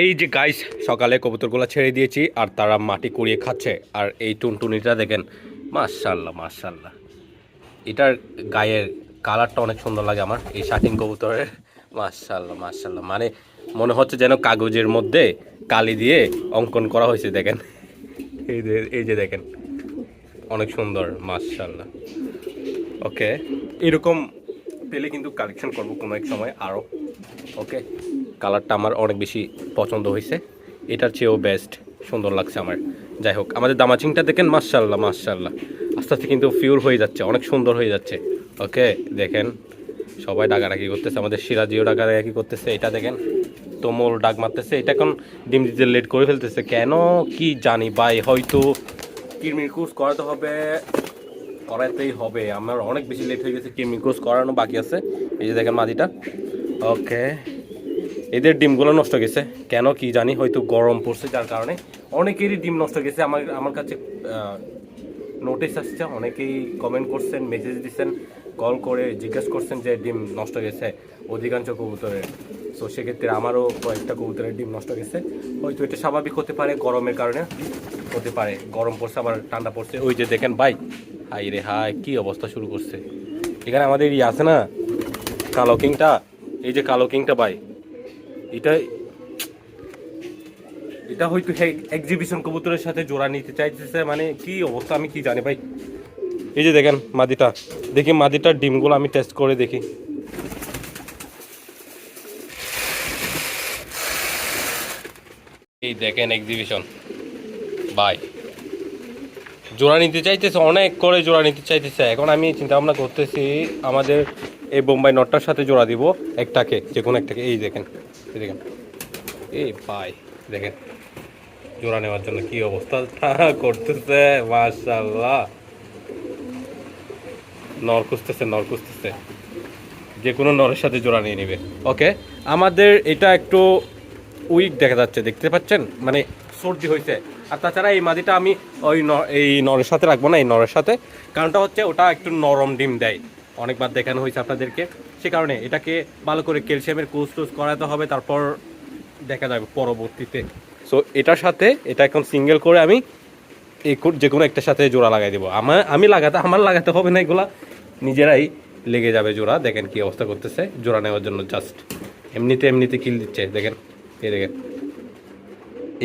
এই যে গাইস সকালে কবুতরগুলো ছেড়ে দিয়েছি আর তারা মাটি কুড়িয়ে খাচ্ছে। আর এই টুনটুনিটা দেখেন মাশাল্লাহ মাশাল্লাহ এটার গায়ের কালারটা অনেক সুন্দর লাগে আমার, এই শাটিং কবুতরের। মাশাল্লাহ মাশাল্লাহ মানে মনে হচ্ছে যেন কাগজের মধ্যে কালি দিয়ে অঙ্কন করা হয়েছে, দেখেন। এই যে এই যে দেখেন, অনেক সুন্দর মাশাল্লাহ ওকে এরকম পেলে কিন্তু কালেকশন করব কোনো এক সময় আরও ওকে কালারটা আমার অনেক বেশি পছন্দ হয়েছে। এটার চেয়েও বেস্ট সুন্দর লাগছে আমার। যাই হোক, আমাদের দামাচিংটা দেখেন মার্শাল্লাহ মার্শাল্লাহ আস্তে আস্তে কিন্তু ফিউর হয়ে যাচ্ছে, অনেক সুন্দর হয়ে যাচ্ছে। ওকে দেখেন, সবাই ডাকাডাকি করতেছে, আমাদের সিরাজিও ডাকাডাকি করতেছে, এটা দেখেন, তোমল ডাক মারতেছে। এটা এখন ডিম দিতে লেট করে ফেলতেছে। কেন? কি জানি, ভাই, হয়তো কিরমির কোর্স করাতে হবে, করাতেই হবে। আমার অনেক বেশি লেট হয়ে গেছে কিরমির কোর্স করানো বাকি আছে। এই যে দেখেন মাদিটা ওকে এদের ডিমগুলো নষ্ট গেছে। কেন কি জানি, হয়তো গরম পড়ছে যার কারণে। অনেকেরই ডিম নষ্ট গেছে। আমার আমার কাছে নোটিশ আসছে। অনেকেই কমেন্ট করছেন মেসেজ দিচ্ছেন কল করে জিজ্ঞেস করছেন যে ডিম নষ্ট গেছে অধিকাংশ কবুতরের। তো সেক্ষেত্রে আমারও কয়েকটা কবুতরের ডিম নষ্ট গেছে। হয়তো এটা স্বাভাবিক হতে পারে, গরমের কারণে হতে পারে। গরম পড়ছে, আবার ঠান্ডা পড়ছে। ওই যে দেখেন ভাই হাই রে হাই কী অবস্থা শুরু করছে। এখানে আমাদের ই আছে না, কালো কিংটা? এই যে কালো কিংটা ভাই এটা এটা হয়তো এক্সিবিশন কবুতরের সাথে জোড়া নিতে চাইতেছে মানে কি অবস্থা আমি কি জানি ভাই। এই যে দেখেন মাদিটা, দেখি মাদিটার ডিমগুলো আমি টেস্ট করে দেখি। এই দেখেন এক্সিবিশন বাই। জোড়া নিতে চাইতেছে, অনেক করে জোড়া নিতে চাইতেছে। এখন আমি চিন্তা ভাবনা করতেছি, আমাদের এই বোম্বাই নটটার সাথে জোড়া দিব, একটাকে যে কোনো একটাকে। এই দেখেন। দেখেন এই পাই দেখেন, জোড়া নেওয়ার জন্য কি অবস্থা করতেছে মাশাল্লাহ নর খুঁজতেছে নর খুঁজতেছে। যে কোনো নরের সাথে জোড়া নিয়ে নেবে। ওকে, আমাদের এটা একটু উইক দেখা যাচ্ছে, দেখতে পাচ্ছেন? মানে সর্দি হয়েছে আর তাছাড়া এই মাদিটা আমি ওই এই নরের সাথে রাখব না, এই নরের সাথে। কারণটা হচ্ছে ওটা একটু নরম ডিম দেয়। অনেকবার দেখানো হয়েছে আপনাদেরকে। সে কারণে এটাকে ভালো করে ক্যালসিয়ামের কোর্স টোস করাতে হবে, তারপর দেখা যাবে পরবর্তীতে। সো এটার সাথে, এটা এখন সিঙ্গেল করে আমি এই যে কোনো একটার সাথে জোড়া লাগাই দেবো। আমার আমি লাগাতে, আমার লাগাতে হবে না এগুলা, নিজেরাই লেগে যাবে জোড়া। দেখেন কি অবস্থা করতেছে, জোড়া নেওয়ার জন্য জাস্ট এমনিতে এমনিতে কিল দিচ্ছে। দেখেন, এই দেখেন।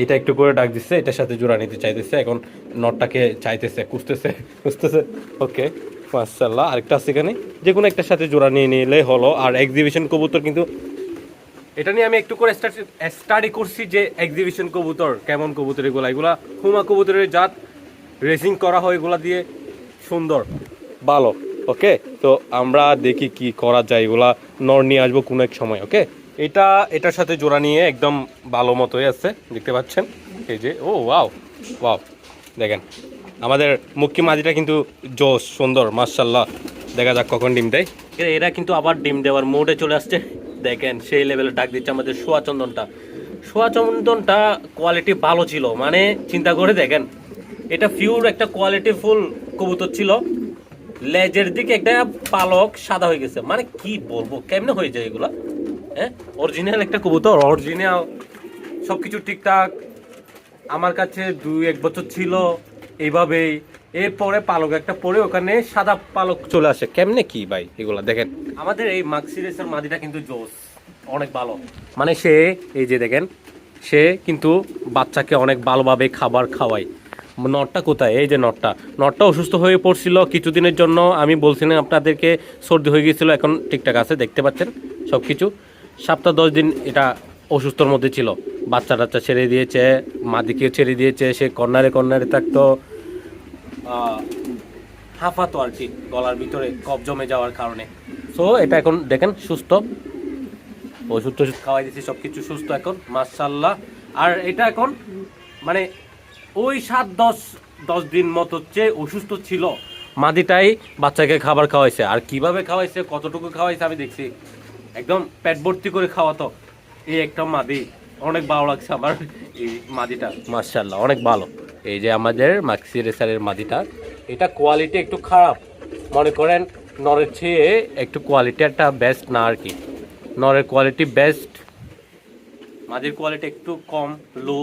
এটা একটু করে ডাক দিচ্ছে, এটার সাথে জোড়া নিতে চাইতেছে। এখন নটটাকে চাইতেছে কুসতেছে কুসতেছে ওকে মাসাল্লাহ আরেকটা আছে এখানে। যে কোনো একটার সাথে জোড়া নিয়ে নিলে হলো। আর এক্সিবিশন কবুতর কিন্তু এটা নিয়ে আমি একটু করে স্টাডি করছি যে এক্সিবিশন কবুতর, কেমন কবুতর এগুলা। এগুলা হুমা কবুতরের জাত রেসিং করা হয় এগুলা দিয়ে সুন্দর। ভালো ওকে তো আমরা দেখি কি করা যায় এগুলা। নর নিয়ে আসব কোনো এক সময় ওকে এটা, এটার সাথে জোড়া নিয়ে একদম ভালো মতোই আছে, দেখতে পাচ্ছেন? এই যে, ও ওয়াও ওয়াও দেখেন। আমাদের মুখ্য মাঝিটা কিন্তু জোস সুন্দর মার্শাল্লাহ দেখা যাক কখন ডিম দেয়। এরা- কিন্তু আবার ডিম দেওয়ার মোডে চলে আসছে। দেখেন, সেই লেভেলে ডাক দিচ্ছে আমাদের সোয়া চন্দনটা। সোয়া চন্দনটা কোয়ালিটি ভালো ছিল মানে চিন্তা করে দেখেন, এটা ফিউর একটা কোয়ালিটি ফুল কবুতর ছিল। লেজের দিকে একটা পালক সাদা হয়ে গেছে। মানে কি বলব, কেমনে হয়ে যায় এগুলা? হ্যাঁ অরিজিনাল একটা কবুতর অরিজিনাল সবকিছু ঠিকঠাক। আমার কাছে দুই এক বছর ছিল। এইভাবেই। এরপরে পালক একটা পরে ওখানে সাদা পালক চলে আসে। কেমনে কি ভাই এগুলা? দেখেন। আমাদের এই মাক্সিরেসের মাদিটা কিন্তু জোস অনেক ভালো। মানে সে এই যে দেখেন সে কিন্তু বাচ্চাকে অনেক ভালোভাবে খাবার খাওয়ায়। নটটা কোথায়? এই যে নটটা। নটটা অসুস্থ হয়ে পড়ছিল কিছুদিনের জন্য আমি বলছিলাম আপনাদেরকে সর্দি হয়ে গিয়েছিল এখন ঠিকঠাক আছে দেখতে পাচ্ছেন সব কিছু সপ্তাহ দশ দিন এটা অসুস্থর মধ্যে ছিল। বাচ্চা টাচ্চা ছেড়ে দিয়েছে, মাদিকেও ছেড়ে দিয়েছে, সে কর্নারে কর্নারে থাকতো। হাঁফাতো আর কি গলার ভিতরে, কফ জমে যাওয়ার কারণে। সো এটা এখন দেখেন সুস্থ। ওষুধ টষুধ খাওয়াই দিয়েছি সব কিছু সুস্থ এখন মার্শাল্লাহ আর এটা এখন মানে ওই সাত, দশ দশ দিন মতো হচ্ছে অসুস্থ ছিল। মাদিটাই বাচ্চাকে খাবার খাওয়াইছে। আর কীভাবে খাওয়াইছে, কতটুকু খাওয়াইছে আমি দেখছি। একদম পেট ভর্তি করে খাওয়াতো। এই একটা মাদি। অনেক ভালো লাগছে আমার এই মাদিটা। মার্শাল্লাহ অনেক ভালো। এই যে আমাদের মাক্সি রেসারের মাদিটা এটা কোয়ালিটি একটু খারাপ। মনে করেন নরের চেয়ে একটু কোয়ালিটি একটা বেস্ট না আর কি। নরের কোয়ালিটি বেস্ট মাদির কোয়ালিটি একটু কম লো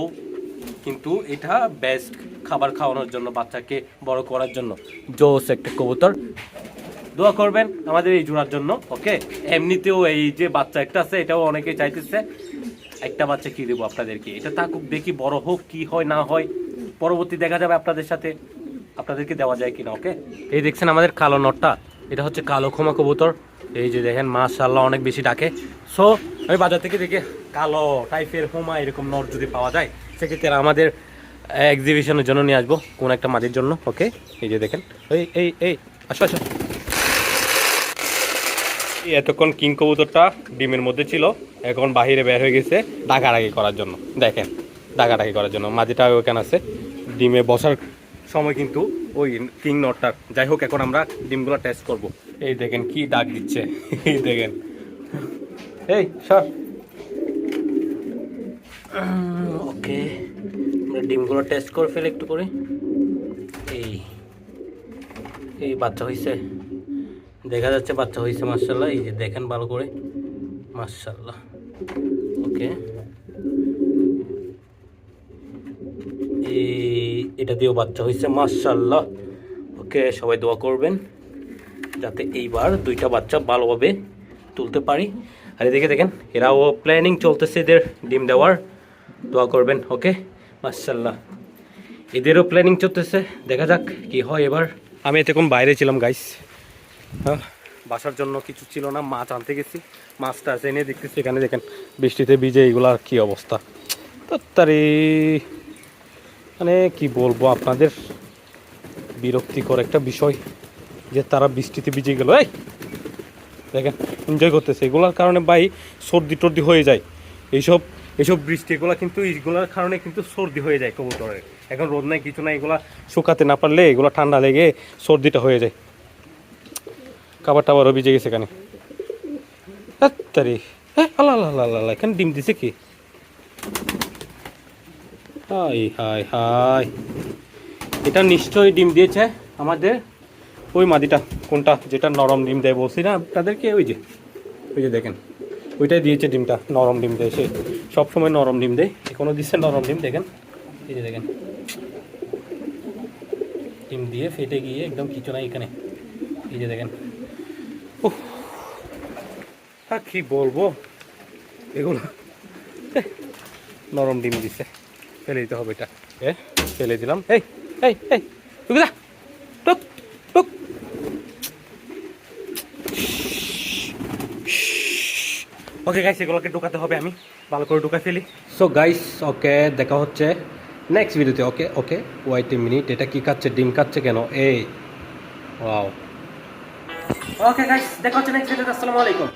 কিন্তু এটা বেস্ট খাবার খাওয়ানোর জন্য বাচ্চাকে বড় করার জন্য। জোস একটা কবুতর। দোয়া করবেন আমাদের এই জোড়ার জন্য ওকে এমনিতেও এই যে বাচ্চা একটা আছে এটাও অনেকে চাইতেছে। একটা বাচ্চা কি দেবো আপনাদেরকে? এটা থাকুক, দেখি বড় হোক, কি হয়, না হয়। পরবর্তী দেখা যাবে আপনাদের সাথে। আপনাদেরকে দেওয়া যায় কিনা, ওকে? এই দেখছেন আমাদের কালো নটটা। এটা হচ্ছে কালো ক্ষমা কবুতর। এই যে দেখেন মাশাল্লাহ অনেক বেশি ডাকে। সো আমি বাজার থেকে দেখে কালো টাইপের হোমা এরকম নট যদি পাওয়া যায়, সেক্ষেত্রে আমাদের এক্সিবিশনের জন্য নিয়ে আসব। কোন একটা মাটির জন্য, ওকে? এই যে দেখেন। এই এই এই, আসো আসো। এতক্ষণ কিং কবুতরটা ডিমের মধ্যে ছিল, এখন বাহিরে বের হয়ে গেছে ডাকাডাকি করার জন্য। দেখেন, ডাকাডাকি করার জন্য। মাঝিটা ওখানে আছে। ডিমে বসার সময় কিন্তু ওই কিং নটটা। যাই হোক, এখন আমরা ডিমগুলো টেস্ট করব। এই দেখেন কি ডাক দিচ্ছে। এই দেখেন। এই, সর। ওকে আমরা ডিমগুলো টেস্ট করে ফেলে একটু করে এই এই বাচ্চা হয়েছে দেখা যাচ্ছে, বাচ্চা হয়েছে মার্শাল্লাহ এই যে দেখেন ভালো করে। মার্শাল্লাহ ওকে। এটা দিয়েও বাচ্চা হয়েছে মার্শাল্লাহ ওকে, সবাই দোয়া করবেন, যাতে এইবার দুইটা বাচ্চা ভালোভাবে তুলতে পারি। আর এদিকে দেখেন, এরাও প্ল্যানিং চলতেছে এদের ডিম দেওয়ার। দোয়া করবেন, ওকে? মার্শাল্লাহ এদেরও প্ল্যানিং চলতেছে। দেখা যাক কি হয় এবার। আমি এতক্ষণ বাইরে ছিলাম গাইস বাসার জন্য কিছু ছিল না, মাছ আনতে গেছি, মাছটা এনে দেখতেছি এখানে, দেখেন, বৃষ্টিতে ভিজে এগুলার কি অবস্থা। তাড়াতাড়ি মানে কি বলব আপনাদের, বিরক্তিকর একটা বিষয়, যে তারা বৃষ্টিতে ভিজে গেল। এই, দেখেন এনজয় করতেছে, এগুলোর কারণে ভাই সর্দি টর্দি হয়ে যায়। এইসব এইসব বৃষ্টি, এগুলো কিন্তু, এইগুলোর কারণে কিন্তু সর্দি হয়ে যায় কবুতরের। এখন রোদ নাই, কিছু নাই, এগুলা শুকাতে না পারলে, এগুলো ঠান্ডা লেগে সর্দিটা হয়ে যায়। খাবার টাবারও ভিজে গেছে এখানে তারি হ্যাঁ আল্লাহ আল্লাহ আল্লাহ এখানে ডিম দিছে কি? হাই হাই হাই এটা নিশ্চয়ই ডিম দিয়েছে আমাদের ওই মাদিটা, কোনটা, যেটা নরম ডিম দেয় বলছি না, তাদেরকে ওই যে ওই যে দেখেন, ওইটাই দিয়েছে ডিমটা, নরম ডিম দেয় সে। সবসময় নরম ডিম দেয় এখনও দিচ্ছে নরম ডিম, দেখেন, এই যে দেখেন। ডিম দিয়ে ফেটে গিয়ে একদম কিছু নাই এখানে, এই যে দেখেন। আর কি বলব? এগুলো নরম ডিম দিছে। ফেলে দিতে হবে এটা। এ ফেলে দিলাম। এই এই এই দা টুক টুক ওকে গাইস এগুলোকে ঢুকাতে হবে আমি। ভালো করে ঢুকা ফেলি। সো গাইস ওকে দেখা হচ্ছে নেক্সট ভিডিওতে ওকে ওকে ওয়াইট মিনিট এটা কি খাচ্ছে ডিম খাচ্ছে কেন? এই ওয়াও ওকে গাইস দেখা হচ্ছে নেক্সট ভিডিওতে আসসালামু আলাইকুম।